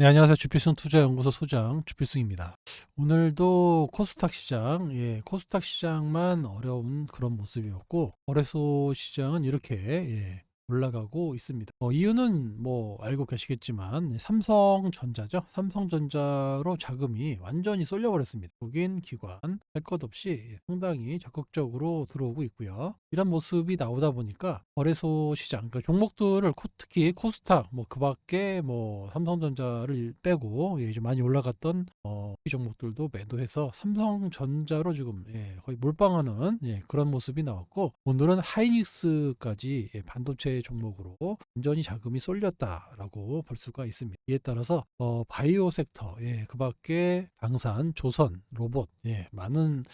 네, 안녕하세요. 주필승 투자연구소 소장 주필승입니다. 오늘도 코스닥 시장, 예, 코스닥 시장만 어려운 그런 모습이었고, 거래소 시장은 이렇게, 예, 올라가고 있습니다. 어, 이유는 뭐 알고 계시겠지만 삼성전자죠. 삼성전자로 자금이 완전히 쏠려버렸습니다. 국인 기관 할 것 없이 상당히 적극적으로 들어오고 있고요. 이런 모습이 나오다 보니까 거래소 시장, 그러니까 종목들을 코- 특히 코스닥 뭐 그밖에 뭐 삼성전자를 빼고 예, 이제 많이 올라갔던 어, 이 종목들도 매도해서 삼성전자로 지금 예, 거의 몰빵하는 예, 그런 모습이 나왔고 오늘은 하이닉스까지 예, 반도체 종목으로 완전히 자금이 쏠렸다라고 볼 수가 있습니다. 이에 따라서 어, 바이오 섹터, 예, 그밖에 방산, 조선, 로봇, 예, 많은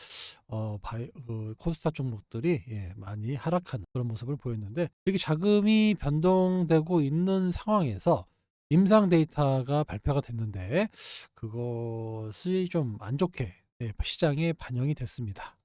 어, 바이, 그 코스닥 종목들이 예, 많이 하락하는 그런 모습을 보였는데 이렇게 자금이 변동되고 있는 상황에서 임상 데이터가 발표가 됐는데 그것이 좀 안 좋게 예, 시장에 반영이 됐습니다.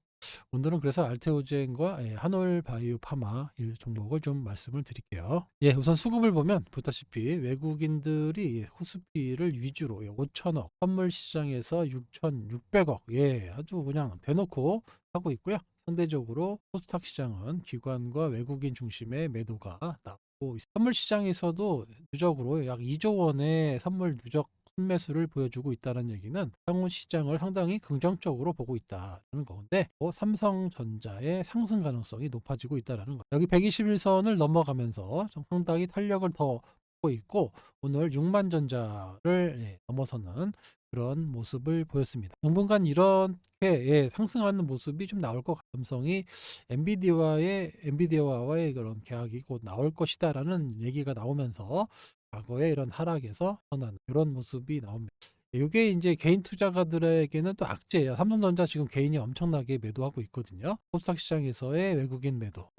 오늘은 그래서 알테오젠과 예, 한올 바이오 파마 이 종목을 좀 말씀을 드릴게요. 예, 우선 수급을 보면 보다시피 외국인들이 예, 코스피를 위주로 예, 5천억 선물 시장에서 6,600억 예, 아주 그냥 대놓고 하고 있고요. 상대적으로 코스닥 시장은 기관과 외국인 중심의 매도가 나오고. 선물 시장에서도 누적으로 약 2조 원의 선물 누적 순매수를 보여주고 있다는 얘기는 향후 시장을 상당히 긍정적으로 보고 있다는 건데 뭐 삼성전자의 상승 가능성이 높아지고 있다는 거. 여기 121선을 넘어가면서 좀 상당히 탄력을 더 보고 있고 오늘 6만 전자를 예, 넘어서는 그런 모습을 보였습니다. 당분간 이렇게 예, 상승하는 모습이 좀 나올 것 가능성이 엔비디아와의 엔비디아와의 그런 계약이 곧 나올 것이다라는 얘기가 나오면서 과거의 이런 하락에서 떠나는 이런 모습이 나옵니다. 이게 이제 개인 투자가들에게는 또 악재예요. 삼성전자 지금 개인이 엄청나게 매도하고 있거든요. 코스닥 시장에서의 외국인 매도,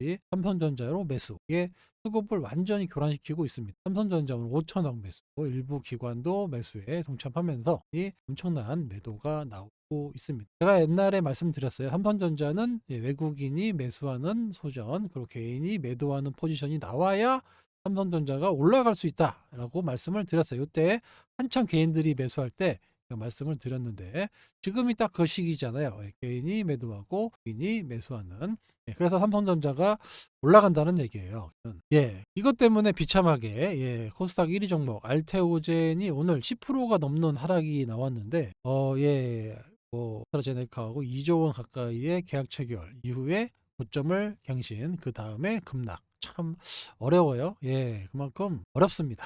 이 삼성전자로 매수, 이게 수급을 완전히 교란시키고 있습니다. 삼성전자 오늘 5천억 매수, 일부 기관도 매수에 동참하면서 이 엄청난 매도가 나오고 있습니다. 제가 옛날에 말씀드렸어요. 삼성전자는 예, 외국인이 매수하는 소전, 그리고 개인이 매도하는 포지션이 나와야 삼성전자가 올라갈 수 있다라고 말씀을 드렸어요. 이때 한참 개인들이 매수할 때그 말씀을 드렸는데 지금이 딱 그 시기잖아요. 예, 개인이 매도하고 개인이 매수하는. 예, 그래서 삼성전자가 올라간다는 얘기예요. 예, 이것 때문에 비참하게 예, 코스닥 1위 종목 알테오젠이 오늘 10%가 넘는 하락이 나왔는데 어, 예, 뭐 아스트라제네카하고 2조 원 가까이의 계약 체결 이후에 고점을 갱신, 그 다음에 급락. 참 어려워요. 예, 그만큼 어렵습니다.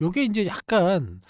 요게 이제 약간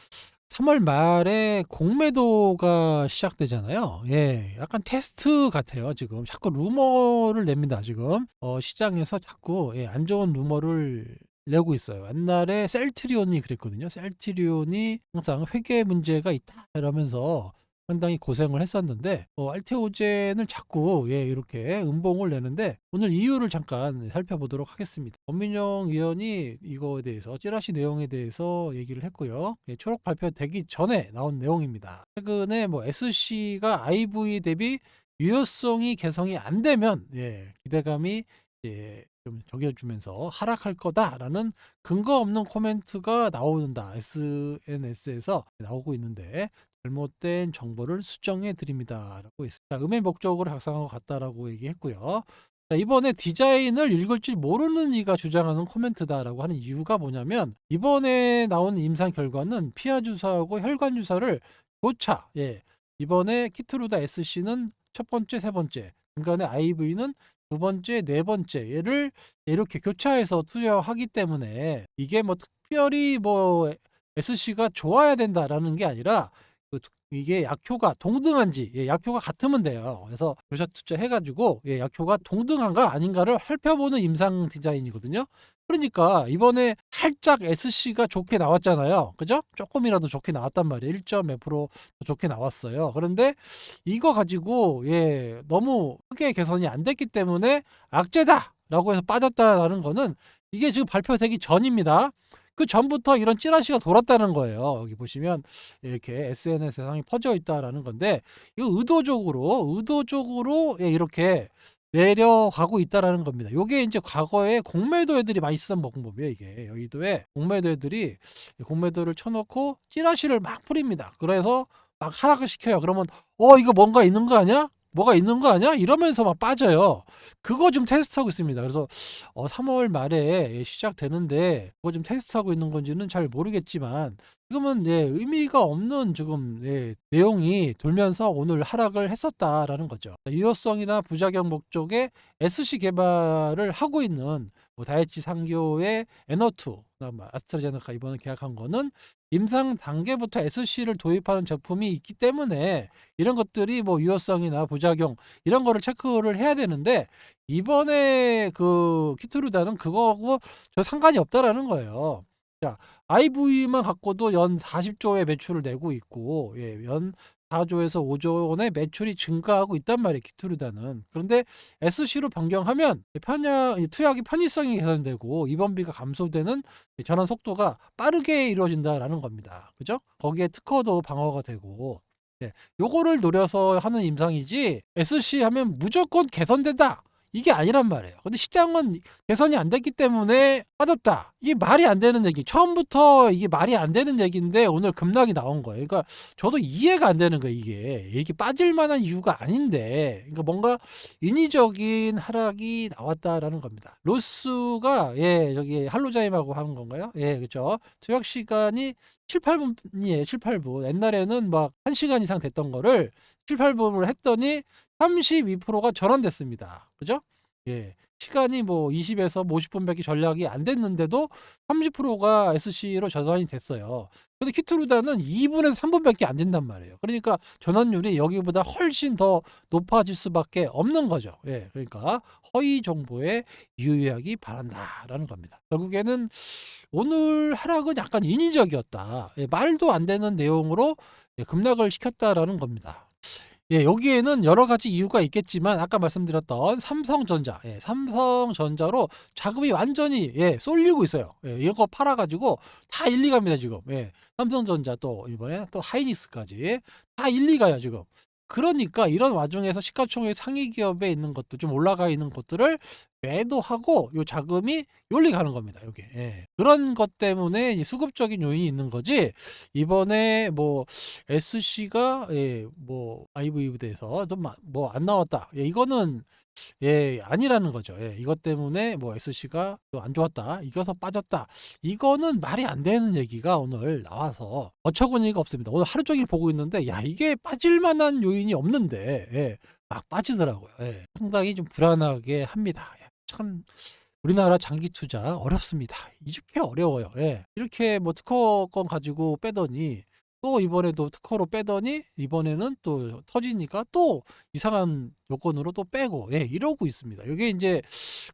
3월 말에 공매도가 시작되잖아요. 예, 약간 테스트 같아요. 지금 자꾸 루머를 냅니다. 지금 어, 시장에서 자꾸 예, 안 좋은 루머를 내고 있어요. 옛날에 셀트리온이 그랬거든요. 셀트리온이 항상 회계 문제가 있다 이러면서 상당히 고생을 했었는데 어, 알테오젠을 자꾸 예, 이렇게 음봉을 내는데 오늘 이유를 잠깐 살펴보도록 하겠습니다. 권민영 의원이 이거에 대해서 찌라시 내용에 대해서 얘기를 했고요. 예, 초록 발표되기 전에 나온 내용입니다. 최근에 뭐 SC가 IV 대비 유효성이 개성이 안 되면 예, 기대감이 예, 좀 적여주면서 하락할 거다라는 근거 없는 코멘트가 나오는다. SNS에서 나오고 있는데 잘못된 정보를 수정해 드립니다 라고 했습니다. 음의 목적으로 작성한 것 같다라고 얘기했고요. 자, 이번에 디자인을 읽을 줄 모르는 이가 주장하는 코멘트다라고 하는 이유가 뭐냐면 이번에 나온 임상 결과는 피하 주사하고 혈관 주사를 교차 예 이번에 키트루다 SC는 첫 번째 세 번째 중간에 IV는 두 번째 네 번째 얘를 이렇게 교차해서 투여하기 때문에 이게 뭐 특별히 뭐 SC가 좋아야 된다라는 게 아니라 그 이게 약효가 동등한지 예, 약효가 같으면 돼요. 그래서 교차 투자 해가지고 예, 약효가 동등한가 아닌가를 살펴보는 임상 디자인이거든요. 그러니까 이번에 살짝 SC가 좋게 나왔잖아요. 그죠? 조금이라도 좋게 나왔단 말이에요. 1.몇% 좋게 나왔어요. 그런데 이거 가지고 예, 너무 크게 개선이 안 됐기 때문에 악재다라고 해서 빠졌다라는 거는 이게 지금 발표되기 전입니다. 그 전부터 이런 찌라시가 돌았다는 거예요. 여기 보시면 이렇게 SNS 세상이 퍼져 있다라는 건데 이거 의도적으로 의도적으로 예, 이렇게 내려가고 있다라는 겁니다. 요게 이제 과거에 공매도 애들이 많이 쓰던 방법이에요, 이게. 여의도에 공매도 애들이 공매도를 쳐놓고 찌라시를 막 뿌립니다. 그래서 막 하락을 시켜요. 그러면 어 이거 뭔가 있는 거 아니야? 뭐가 있는 거 아니야? 이러면서 막 빠져요. 그거 좀 테스트하고 있습니다. 그래서 어 3월 말에 시작되는데 그거 좀 테스트하고 있는 건지는 잘 모르겠지만 지금은 예, 의미가 없는 지금 예, 내용이 돌면서 오늘 하락을 했었다라는 거죠. 유효성이나 부작용 목적의 SC 개발을 하고 있는 뭐 다이치 상교의 에너투, 그다음 아스트라제네카 이번에 계약한 거는 임상 단계부터 SC를 도입하는 제품이 있기 때문에 이런 것들이 뭐 유효성이나 부작용 이런 거를 체크를 해야 되는데 이번에 그 키트루다는 그거하고 저 상관이 없다라는 거예요. 자, IV만 갖고도 연 40조의 매출을 내고 있고, 예, 연 4조에서 5조 원의 매출이 증가하고 있단 말이에요, 키트루다는. 그런데 SC로 변경하면 편약, 투약이 편의성이 개선되고 입원비가 감소되는 전환 속도가 빠르게 이루어진다라는 겁니다. 그죠? 거기에 특허도 방어가 되고, 예, 요거를 노려서 하는 임상이지, SC 하면 무조건 개선된다. 이게 아니란 말이에요. 근데 시장은 개선이 안 됐기 때문에 빠졌다. 이게 말이 안 되는 얘기. 처음부터 이게 말이 안 되는 얘기인데 오늘 급락이 나온 거예요. 그러니까 저도 이해가 안 되는 거예요. 이게 이게 빠질 만한 이유가 아닌데, 그러니까 뭔가 인위적인 하락이 나왔다라는 겁니다. 로스가 예 저기 할로자임하고 하는 건가요? 예 그렇죠. 투약 시간이 7, 8분이에요. 7, 8분. 옛날에는 막 1시간 이상 됐던 거를 7, 8분을 했더니 32%가 전환됐습니다. 그죠? 예. 시간이 뭐 20에서 50분밖에 전략이 안 됐는데도 30%가 SC로 전환이 됐어요. 근데 키트루다는 2분에서 3분밖에 안 된단 말이에요. 그러니까 전환율이 여기보다 훨씬 더 높아질 수밖에 없는 거죠. 예. 그러니까 허위 정보에 유의하기 바란다라는 겁니다. 결국에는 오늘 하락은 약간 인위적이었다. 예, 말도 안 되는 내용으로 예, 급락을 시켰다라는 겁니다. 예, 여기에는 여러 가지 이유가 있겠지만 아까 말씀드렸던 삼성전자, 예, 삼성전자로 자금이 완전히 예, 쏠리고 있어요. 예, 이거 팔아가지고 다 일리 갑니다 지금. 예, 삼성전자 또 이번에 또 하이닉스까지 다 일리 가요 지금. 그러니까 이런 와중에서 시가총액 상위 기업에 있는 것도 좀 올라가 있는 것들을 매도하고 요 자금이 요리 가는 겁니다. 요게 예. 그런 것 때문에 수급적인 요인이 있는 거지. 이번에 뭐 SC가 예, 뭐 IV 부대에서 뭐안 나왔다. 예, 이거는 예, 아니라는 거죠. 예, 이것 때문에 뭐 SC가 또 안 좋았다, 이겨서 빠졌다. 이거는 말이 안 되는 얘기가 오늘 나와서 어처구니가 없습니다. 오늘 하루 종일 보고 있는데, 야, 이게 빠질 만한 요인이 없는데, 예, 막 빠지더라고요. 예, 상당히 좀 불안하게 합니다. 예, 참. 우리나라 장기 투자 어렵습니다. 이렇게 어려워요. 예. 이렇게 뭐 특허권 가지고 빼더니 또 이번에도 특허로 빼더니 이번에는 또 터지니까 또 이상한 요건으로 또 빼고 예, 이러고 있습니다. 이게 이제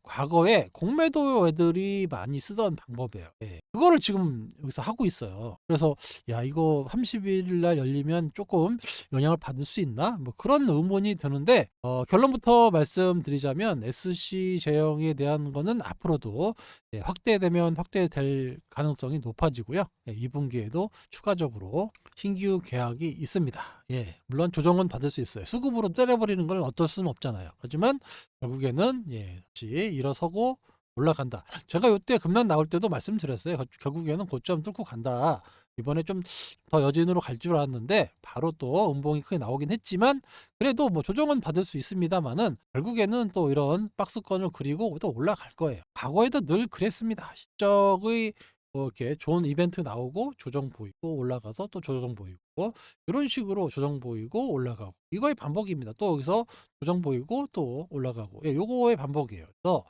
과거에 공매도 애들이 많이 쓰던 방법이에요. 예. 그거를 지금 여기서 하고 있어요. 그래서 야 이거 30일 날 열리면 조금 영향을 받을 수 있나? 뭐 그런 의문이 드는데 어, 결론부터 말씀드리자면 SC 제형에 대한 거는 앞으로도 예, 확대되면 확대될 가능성이 높아지고요. 예, 2분기에도 추가적으로 신규 계약이 있습니다. 예, 물론 조정은 받을 수 있어요. 수급으로 때려버리는 걸 어쩔 수는 없잖아요. 하지만 결국에는 예, 다시 일어서고 올라간다. 제가 이때 급락 나올 때도 말씀드렸어요. 결국에는 고점 뚫고 간다. 이번에 좀 더 여진으로 갈 줄 알았는데 바로 또 음봉이 크게 나오긴 했지만 그래도 뭐 조정은 받을 수 있습니다만은 결국에는 또 이런 박스권을 그리고 또 올라갈 거예요. 과거에도 늘 그랬습니다. 실적의 뭐 이렇게 좋은 이벤트 나오고 조정 보이고 올라가서 또 조정 보이고 이런 식으로 조정 보이고 올라가고 이거의 반복입니다. 또 여기서 조정 보이고 또 올라가고 예, 요거의 반복이에요. 그래서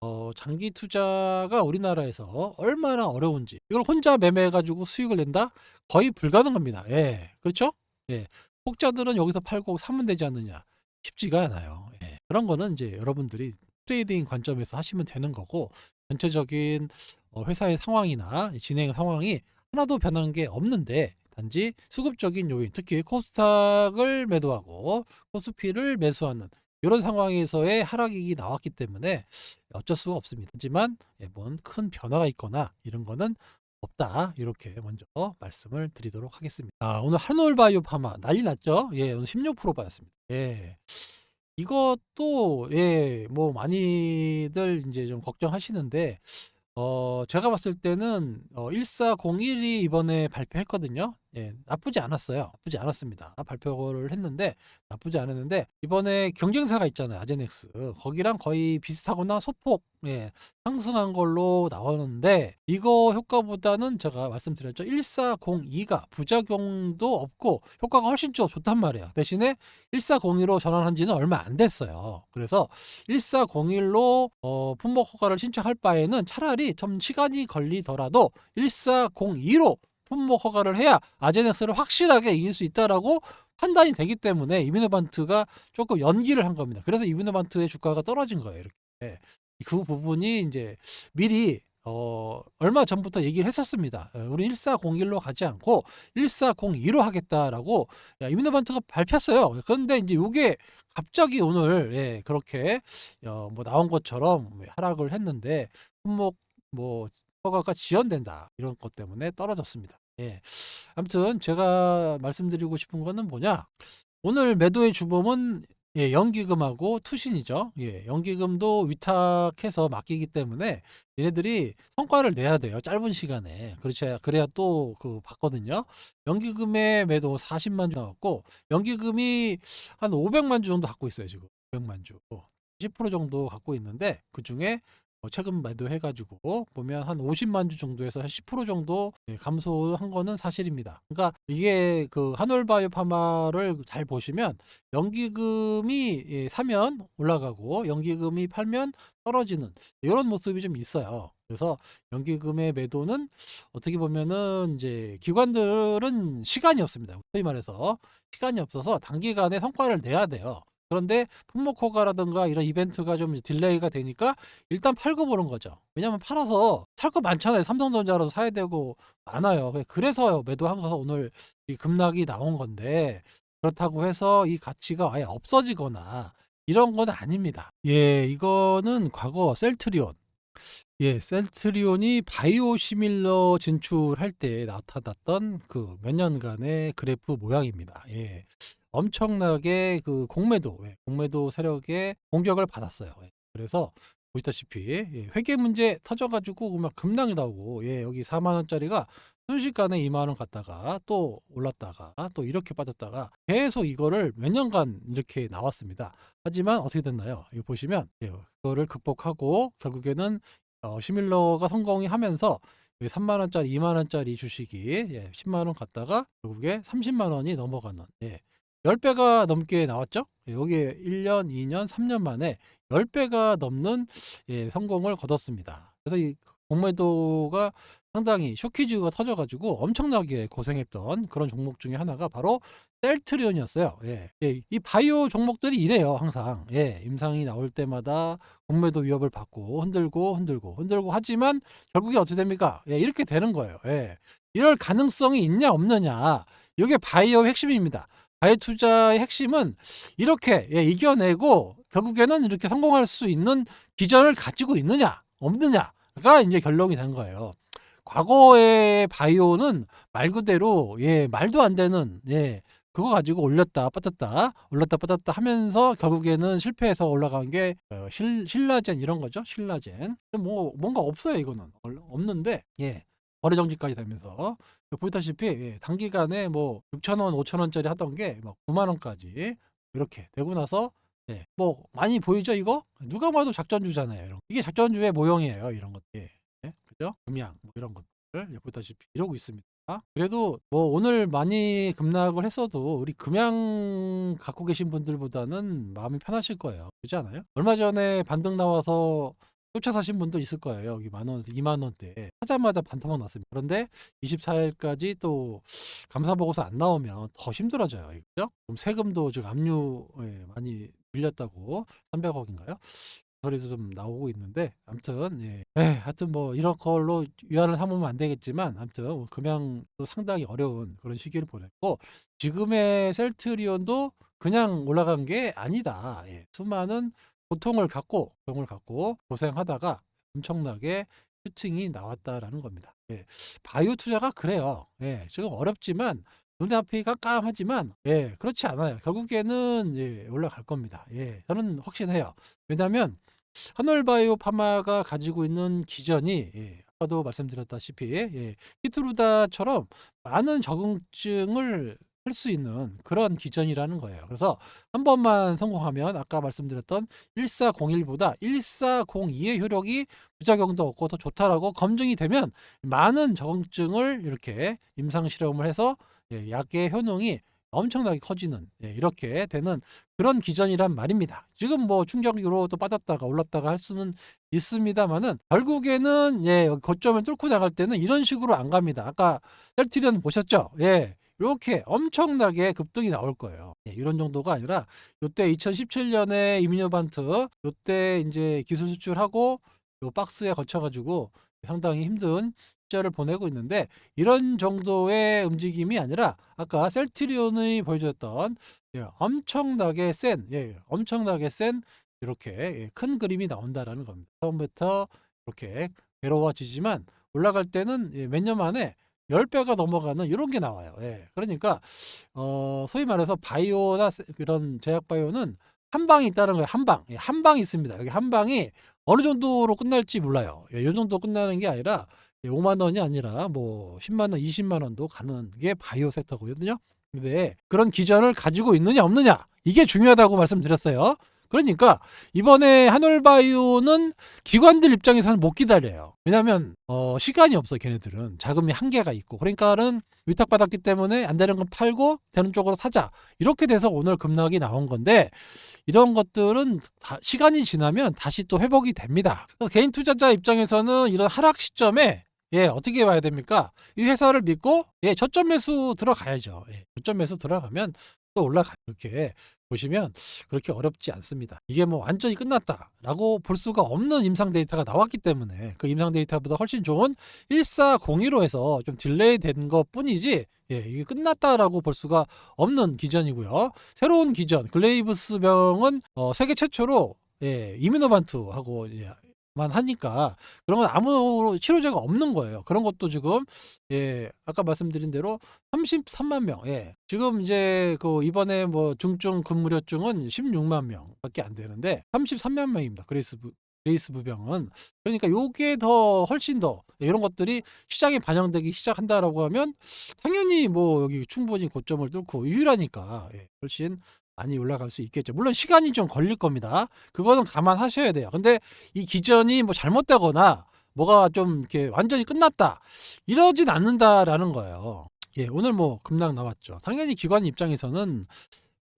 어, 장기 투자가 우리나라에서 얼마나 어려운지 이걸 혼자 매매해가지고 수익을 낸다? 거의 불가능합니다. 예, 그렇죠? 예, 혹자들은 여기서 팔고 사면 되지 않느냐? 쉽지가 않아요. 예, 그런 거는 이제 여러분들이 트레이딩 관점에서 하시면 되는 거고 전체적인 어, 회사의 상황이나 진행 상황이 하나도 변한 게 없는데 단지 수급적인 요인, 특히 코스닥을 매도하고 코스피를 매수하는 이런 상황에서의 하락이 나왔기 때문에 어쩔 수가 없습니다. 하지만 예, 뭔큰 변화가 있거나 이런 거는 없다. 이렇게 먼저 말씀을 드리도록 하겠습니다. 아, 오늘 한올바이오 파마 난리 났죠? 예, 오늘 16% 빠졌습니다. 예. 이것도 예 뭐 많이들 인제 좀 걱정하시는데 어 제가 봤을 때는 어 1401이 이번에 발표했거든요. 예 나쁘지 않았어요. 나쁘지 않았습니다. 발표를 했는데 나쁘지 않았는데 이번에 경쟁사가 있잖아요, 아제넥스. 거기랑 거의 비슷하거나 소폭 예 상승한 걸로 나오는데 이거 효과보다는 제가 말씀드렸죠. 1402가 부작용도 없고 효과가 훨씬 더 좋단 말이에요. 대신에 1402로 전환한 지는 얼마 안 됐어요. 그래서 1401로 어 품목 허가를 신청할 바에는 차라리 좀 시간이 걸리더라도 1402로 품목 허가를 해야 아제넥스를 확실하게 이길 수 있다라고 판단이 되기 때문에 이뮤노반트가 조금 연기를 한 겁니다. 그래서 이뮤노반트의 주가가 떨어진 거예요. 이렇게 그 부분이 이제 미리 어 얼마 전부터 얘기를 했었습니다. 어, 우리 1401로 가지 않고 1402로 하겠다라고 야, 이뮤노반트가 밝혔어요. 그런데 이제 이게 갑자기 오늘 예, 그렇게 어, 뭐 나온 것처럼 하락을 했는데 품목 뭐 허가가 지연된다 이런 것 때문에 떨어졌습니다. 예. 아무튼 제가 말씀드리고 싶은 거는 뭐냐? 오늘 매도의 주범은 예, 연기금하고 투신이죠. 예, 연기금도 위탁해서 맡기기 때문에 얘네들이 성과를 내야 돼요. 짧은 시간에. 그렇지 그래야 또 그 받거든요. 연기금의 매도 40만 주 나왔고 연기금이 한 500만 주 정도 갖고 있어요, 지금. 500만 주. 10% 정도 갖고 있는데 그중에 어, 최근 매도해가지고 보면 한 50만 주 정도에서 한 10% 정도 예, 감소한 거는 사실입니다. 그러니까 이게 그 한올바이오 파마를 잘 보시면 연기금이 예, 사면 올라가고 연기금이 팔면 떨어지는 이런 모습이 좀 있어요. 그래서 연기금의 매도는 어떻게 보면은 이제 기관들은 시간이 없습니다. 소위 말해서 시간이 없어서 단기간에 성과를 내야 돼요. 그런데 품목 허가라든가 이런 이벤트가 좀 딜레이가 되니까 일단 팔고 보는 거죠. 왜냐면 팔아서 살 거 많잖아요. 삼성전자라도 사야 되고 많아요. 그래서 매도하면서 오늘 이 급락이 나온 건데 그렇다고 해서 이 가치가 아예 없어지거나 이런 건 아닙니다. 예, 이거는 과거 셀트리온 예, 셀트리온이 바이오 시밀러 진출할 때 나타났던 그 몇 년간의 그래프 모양입니다. 예. 엄청나게 그 공매도, 예, 공매도 세력의 공격을 받았어요. 예. 그래서 보시다시피 예, 회계 문제 터져 가지고 막 급락이 나오고 예, 여기 4만 원짜리가 순식간에 2만 원 갔다가 또 올랐다가 또 이렇게 빠졌다가 계속 이거를 몇 년간 이렇게 나왔습니다. 하지만 어떻게 됐나요? 이거 보시면 예, 그거를 극복하고 결국에는 어, 시밀러가 성공이 하면서 3만 원짜리, 2만 원짜리 주식이 예, 10만 원 갔다가 결국에 30만 원이 넘어가는 예, 10배가 넘게 나왔죠. 예, 여기에 1년, 2년, 3년 만에 10배가 넘는 예, 성공을 거뒀습니다. 그래서 이 공매도가 상당히 쇼키즈가 터져가지고 엄청나게 고생했던 그런 종목 중에 하나가 바로 셀트리온이었어요. 예. 예, 이 바이오 종목들이 이래요, 항상. 예, 임상이 나올 때마다 공매도 위협을 받고 흔들고 흔들고 흔들고 하지만 결국에 어떻게 됩니까? 예, 이렇게 되는 거예요. 예. 이럴 가능성이 있냐 없느냐. 이게 바이오의 핵심입니다. 바이오 투자의 핵심은 이렇게 예, 이겨내고 결국에는 이렇게 성공할 수 있는 비전을 가지고 있느냐 없느냐가 이제 결론이 된 거예요. 과거의 바이오는 말 그대로 예 말도 안 되는 예 그거 가지고 올렸다 빠졌다 올렸다 빠졌다 하면서 결국에는 실패해서 올라간 게 어, 실, 신라젠 이런 거죠? 신라젠. 뭐 뭔가 없어요 이거는. 없는데 예 거래 정지까지 되면서. 보다시피 예, 단기간에 뭐 6천 원 5천 원짜리 하던 게 막 9만 원까지 이렇게 되고 나서 예, 뭐 많이 보이죠 이거? 누가 봐도 작전주잖아요 이런. 이게 작전주의 모형이에요 이런 것들 예, 그죠 금양 뭐 이런 것들을 보다시피 이러고 있습니다. 그래도 뭐 오늘 많이 급락을 했어도 우리 금양 갖고 계신 분들보다는 마음이 편하실 거예요. 그렇지 않아요? 얼마 전에 반등 나와서 쫓아 사신 분도 있을 거예요. 여기 만 원, 2만 원대 하자마자 반토막 났습니다. 그런데 24일까지 또 감사 보고서 안 나오면 더 힘들어져요. 그죠? 그럼 세금도 지금 압류 예, 많이 밀렸다고 300억인가요? 소리도 좀 나오고 있는데 아무튼 예. 예, 하여튼 뭐 이런 걸로 위안을 삼으면 안 되겠지만 아무튼 금양도 상당히 어려운 그런 시기를 보냈고 지금의 셀트리온도 그냥 올라간 게 아니다. 예. 수많은 고통을 갖고 고통을 갖고 고생하다가 엄청나게 슈팅이 나왔다라는 겁니다. 예. 바이오 투자가 그래요. 예. 지금 어렵지만 눈앞이 깜깜하지만 예, 그렇지 않아요. 결국에는 예, 올라갈 겁니다. 예, 저는 확신해요. 왜냐하면 한올바이오 파마가 가지고 있는 기전이 예, 아까도 말씀드렸다시피 예, 히트루다처럼 많은 적응증을 할 수 있는 그런 기전이라는 거예요. 그래서 한 번만 성공하면 아까 말씀드렸던 1401보다 1402의 효력이 부작용도 없고 더 좋다라고 검증이 되면 많은 적응증을 이렇게 임상 실험을 해서 예, 약의 효능이 엄청나게 커지는 예, 이렇게 되는 그런 기전이란 말입니다. 지금 뭐 충격으로 또 빠졌다가 올랐다가 할 수는 있습니다만은 결국에는 예, 고점을 뚫고 나갈 때는 이런 식으로 안 갑니다. 아까 셀트리온 보셨죠? 예. 이렇게 엄청나게 급등이 나올 거예요. 예, 이런 정도가 아니라 요때 2017년에 이미노반트 요때 이제 기술 수출하고 요 박스에 거쳐 가지고 상당히 힘든 시절을 보내고 있는데 이런 정도의 움직임이 아니라 아까 셀트리온이 보여줬던 예, 엄청나게 센, 예, 엄청나게 센 이렇게 예, 큰 그림이 나온다라는 겁니다. 처음부터 이렇게 괴로워지지만 올라갈 때는 예, 몇년 만에 10배가 넘어가는 이런 게 나와요. 예. 그러니까 어, 소위 말해서 바이오나 세- 그런 제약 바이오는 한 방이 있다는 거예요. 한 방. 예, 한 방이 있습니다. 여기 한 방이 어느 정도로 끝날지 몰라요. 예, 이 정도 끝나는 게 아니라 예, 5만 원이 아니라 뭐 10만 원, 20만 원도 가는 게 바이오 섹터거든요. 근데 그런 기전을 가지고 있느냐 없느냐 이게 중요하다고 말씀드렸어요. 그러니까 이번에 한올바이오는 기관들 입장에서는 못 기다려요. 왜냐하면 어, 시간이 없어 걔네들은 자금이 한계가 있고 그러니까는 위탁받았기 때문에 안 되는 건 팔고 되는 쪽으로 사자 이렇게 돼서 오늘 급락이 나온 건데 이런 것들은 다 시간이 지나면 다시 또 회복이 됩니다. 그래서 개인 투자자 입장에서는 이런 하락 시점에 예 어떻게 봐야 됩니까? 이 회사를 믿고 예 저점 매수 들어가야죠. 예, 저점 매수 들어가면 또 올라가 이렇게 보시면 그렇게 어렵지 않습니다. 이게 뭐 완전히 끝났다라고 볼 수가 없는 임상 데이터가 나왔기 때문에 그 임상 데이터보다 훨씬 좋은 1402로 해서 좀 딜레이 된 것 뿐이지 예, 이게 끝났다라고 볼 수가 없는 기전이고요. 새로운 기전 글레이브스 병은 어, 세계 최초로 예, 이뮤노반투하고 예, 만 하니까 그런 건 아무 치료제가 없는 거예요. 그런 것도 지금 예, 아까 말씀드린 대로 33만 명. 예. 지금 이제 그 이번에 뭐 중증 근무료증은 16만 명밖에 안 되는데 33만 명입니다. 그레이스 부, 그레이스 부병은 그러니까 요게 더 훨씬 더 이런 것들이 시장에 반영되기 시작한다라고 하면 당연히 뭐 여기 충분히 고점을 뚫고 유일하니까 예, 훨씬 많이 올라갈 수 있겠죠. 물론 시간이 좀 걸릴 겁니다. 그거는 감안하셔야 돼요. 근데 이 기전이 뭐 잘못되거나 뭐가 좀 이렇게 완전히 끝났다 이러진 않는다라는 거예요. 예, 오늘 뭐 급락 나왔죠. 당연히 기관 입장에서는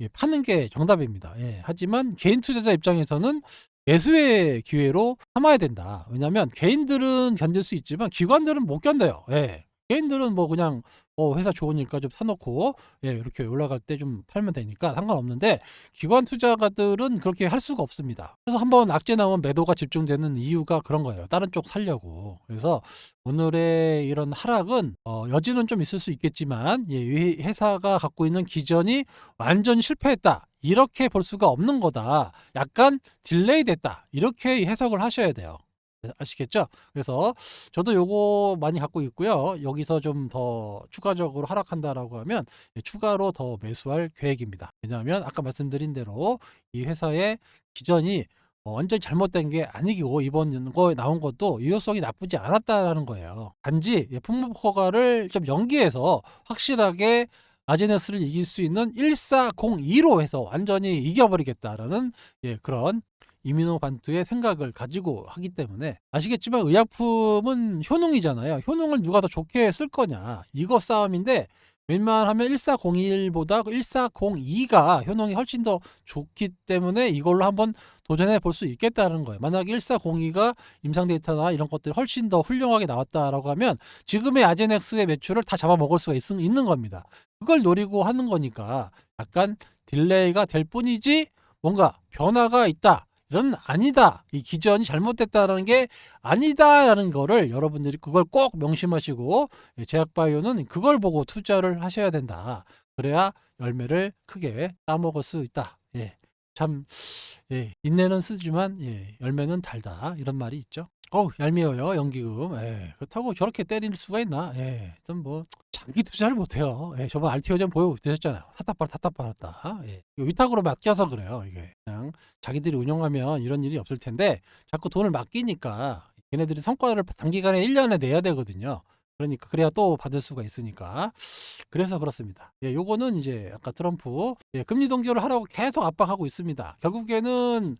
예, 파는 게 정답입니다. 예, 하지만 개인 투자자 입장에서는 매수의 기회로 삼아야 된다. 왜냐하면 개인들은 견딜 수 있지만 기관들은 못 견뎌요. 예. 개인들은 뭐 그냥 어, 회사 좋으니까 좀 사놓고 예, 이렇게 올라갈 때 좀 팔면 되니까 상관없는데 기관 투자가들은 그렇게 할 수가 없습니다. 그래서 한번 악재 나오면 매도가 집중되는 이유가 그런 거예요. 다른 쪽 살려고. 그래서 오늘의 이런 하락은 어, 여지는 좀 있을 수 있겠지만 예, 이 회사가 갖고 있는 기전이 완전히 실패했다. 이렇게 볼 수가 없는 거다. 약간 딜레이 됐다. 이렇게 해석을 하셔야 돼요. 네, 아시겠죠? 그래서 저도 요거 많이 갖고 있고요. 여기서 좀 더 추가적으로 하락한다라고 하면 예, 추가로 더 매수할 계획입니다. 왜냐하면 아까 말씀드린 대로 이 회사의 기전이 어, 완전히 잘못된 게 아니고 이번 거에 나온 것도 유효성이 나쁘지 않았다라는 거예요. 단지 예, 품목 허가를 좀 연기해서 확실하게 아제넥스를 이길 수 있는 1402로 해서 완전히 이겨버리겠다라는 예, 그런 이미노반트의 생각을 가지고 하기 때문에 아시겠지만 의약품은 효능이잖아요. 효능을 누가 더 좋게 쓸 거냐 이거 싸움인데 웬만하면 1401보다 1402가 효능이 훨씬 더 좋기 때문에 이걸로 한번 도전해 볼 수 있겠다는 거예요. 만약에 1402가 임상 데이터나 이런 것들이 훨씬 더 훌륭하게 나왔다라고 하면 지금의 아제넥스의 매출을 다 잡아먹을 수가 있, 있는 겁니다. 그걸 노리고 하는 거니까 약간 딜레이가 될 뿐이지 뭔가 변화가 있다. 이런 아니다. 이 기전이 잘못됐다라는 게 아니다라는 거를 여러분들이 그걸 꼭 명심하시고 예, 제약바이오는 그걸 보고 투자를 하셔야 된다. 그래야 열매를 크게 따먹을 수 있다. 예. 참 예, 인내는 쓰지만 예, 열매는 달다 이런 말이 있죠. 어우 얄미워요 연기금. 예, 그렇다고 저렇게 때릴 수가 있나? 예, 일단 뭐 장기 투자를 못해요. 예, 저번 알티오전 보여드렸잖아요. 탔다빨 탔다빨았다. 예, 위탁으로 맡겨서 그래요. 이게 그냥 자기들이 운영하면 이런 일이 없을 텐데 자꾸 돈을 맡기니까 걔네들이 성과를 단기간에 1년에 내야 되거든요. 그러니까 그래야 또 받을 수가 있으니까 그래서 그렇습니다. 예, 요거는 이제 아까 트럼프 예, 금리 동결을 하라고 계속 압박하고 있습니다. 결국에는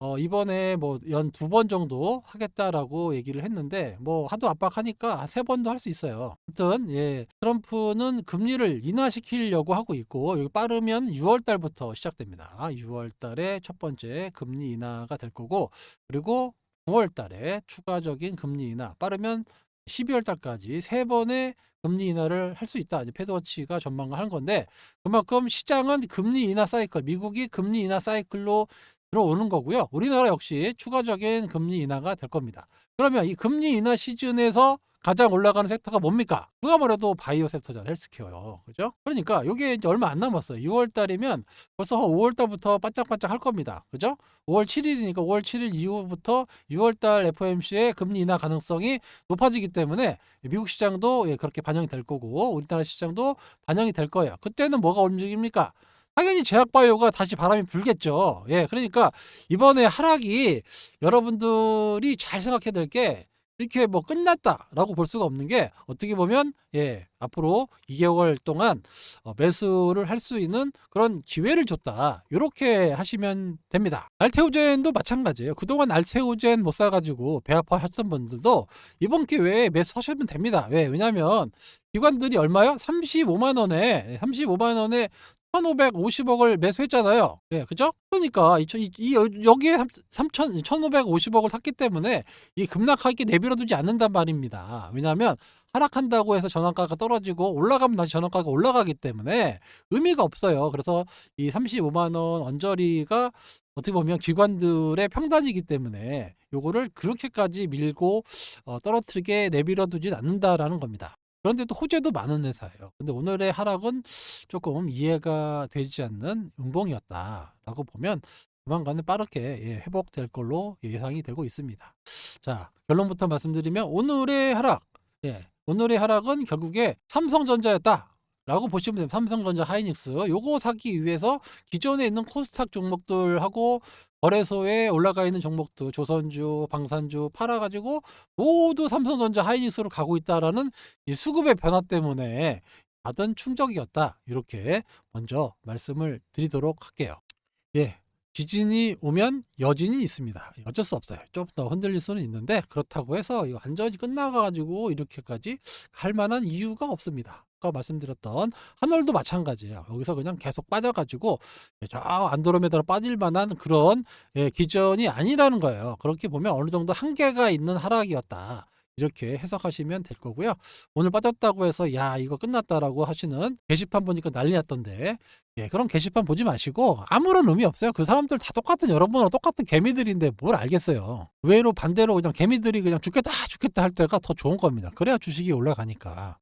어, 이번에 뭐 연 두 번 정도 하겠다라고 얘기를 했는데 뭐 하도 압박하니까 세 번도 할 수 있어요. 아무튼 예, 트럼프는 금리를 인하시키려고 하고 있고 여기 빠르면 6월 달부터 시작됩니다. 6월 달에 첫 번째 금리 인하가 될 거고 그리고 9월 달에 추가적인 금리 인하 빠르면 12월 달까지 세 번의 금리 인하를 할 수 있다. 이제 패드워치가 전망하는 건데 그만큼 시장은 금리 인하 사이클, 미국이 금리 인하 사이클로 들어오는 거고요. 우리나라 역시 추가적인 금리 인하가 될 겁니다. 그러면 이 금리 인하 시즌에서 가장 올라가는 섹터가 뭡니까? 누가 뭐래도 바이오 섹터잖아요. 헬스케어요. 그죠? 그러니까 이게 이제 얼마 안 남았어요. 6월 달이면 벌써 5월 달부터 반짝반짝 할 겁니다. 그죠? 5월 7일이니까 5월 7일 이후부터 6월 달 FOMC의 금리 인하 가능성이 높아지기 때문에 미국 시장도 예, 그렇게 반영이 될 거고 우리나라 시장도 반영이 될 거예요. 그때는 뭐가 움직입니까? 당연히 제약바이오가 다시 바람이 불겠죠. 예, 그러니까 이번에 하락이 여러분들이 잘 생각해야 될 게 이렇게 뭐 끝났다라고 볼 수가 없는 게 어떻게 보면 예, 앞으로 2개월 동안 어, 매수를 할 수 있는 그런 기회를 줬다. 이렇게 하시면 됩니다. 알테오젠도 마찬가지예요. 그동안 알테오젠 못 사가지고 배 아파하셨던 분들도 이번 기회에 매수하시면 됩니다. 왜? 왜냐하면 기관들이 얼마요? 35만 원에 35만 원에 1,550억을 매수했잖아요. 예, 그죠? 그러니까 이, 이, 이 여기에 3천 1,550억을 샀기 때문에 이 급락하게 내버려 두지 않는단 말입니다. 왜냐하면 하락한다고 해서 전환가가 떨어지고 올라가면 다시 전환가가 올라가기 때문에 의미가 없어요. 그래서 이 35만 원 언저리가 어떻게 보면 기관들의 평단이기 때문에 요거를 그렇게까지 밀고 어, 떨어뜨리게 내버려두진 않는다라는 겁니다. 그런데 또 호재도 많은 회사예요. 근데 오늘의 하락은 조금 이해가 되지 않는 음봉이었다라고 보면 조만간에 빠르게 예, 회복될 걸로 예상이 되고 있습니다. 자 결론부터 말씀드리면 오늘의 하락, 예, 오늘의 하락은 결국에 삼성전자였다. 라고 보시면 됩니다. 삼성전자 하이닉스 요거 사기 위해서 기존에 있는 코스닥 종목들하고 거래소에 올라가 있는 종목들 조선주, 방산주 팔아가지고 모두 삼성전자 하이닉스로 가고 있다라는 이 수급의 변화 때문에 받은 충격이었다. 이렇게 먼저 말씀을 드리도록 할게요. 예. 지진이 오면 여진이 있습니다. 어쩔 수 없어요. 좀 더 흔들릴 수는 있는데 그렇다고 해서 완전히 끝나가지고 이렇게까지 갈 만한 이유가 없습니다. 아까 말씀드렸던 한월도 마찬가지예요. 여기서 그냥 계속 빠져가지고 저 안드로메다로 빠질 만한 그런 예, 기전이 아니라는 거예요. 그렇게 보면 어느 정도 한계가 있는 하락이었다. 이렇게 해석하시면 될 거고요. 오늘 빠졌다고 해서 야 이거 끝났다라고 하시는 게시판 보니까 난리 났던데 예, 그런 게시판 보지 마시고 아무런 의미 없어요. 그 사람들 다 똑같은 여러분하고 똑같은 개미들인데 뭘 알겠어요. 의외로 반대로 그냥 개미들이 그냥 죽겠다 죽겠다 할 때가 더 좋은 겁니다. 그래야 주식이 올라가니까.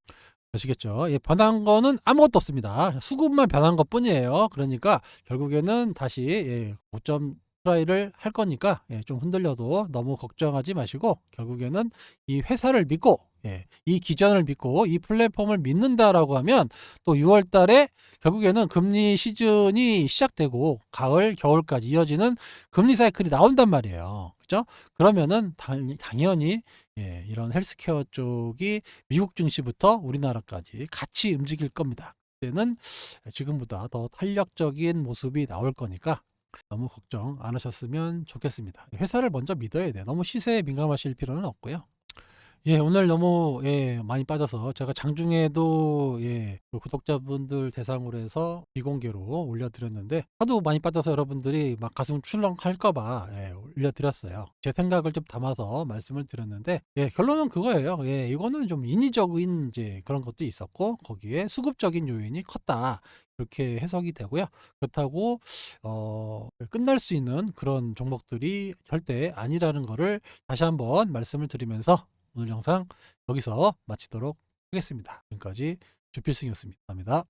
아시겠죠? 예, 변한 거는 아무것도 없습니다. 수급만 변한 것 뿐이에요. 그러니까 결국에는 다시 예, 고점 트라이를 할 거니까 예, 좀 흔들려도 너무 걱정하지 마시고 결국에는 이 회사를 믿고 예, 이 기전을 믿고 이 플랫폼을 믿는다라고 하면 또 6월 달에 결국에는 금리 시즌이 시작되고 가을, 겨울까지 이어지는 금리 사이클이 나온단 말이에요. 그죠? 그러면은 당, 당연히 예, 이런 헬스케어 쪽이 미국 증시부터 우리나라까지 같이 움직일 겁니다. 그때는 지금보다 더 탄력적인 모습이 나올 거니까 너무 걱정 안 하셨으면 좋겠습니다. 회사를 먼저 믿어야 돼요. 너무 시세에 민감하실 필요는 없고요. 예, 오늘 너무 예, 많이 빠져서 제가 장중에도 예, 그 구독자분들 대상으로 해서 비공개로 올려드렸는데 하도 많이 빠져서 여러분들이 막 가슴 출렁할까 봐 예, 올려드렸어요. 제 생각을 좀 담아서 말씀을 드렸는데 예, 결론은 그거예요. 예, 이거는 좀 인위적인 이제 그런 것도 있었고 거기에 수급적인 요인이 컸다. 이렇게 해석이 되고요. 그렇다고 어, 끝날 수 있는 그런 종목들이 절대 아니라는 거를 다시 한번 말씀을 드리면서 오늘 영상 여기서 마치도록 하겠습니다. 지금까지 주필승이었습니다. 감사합니다.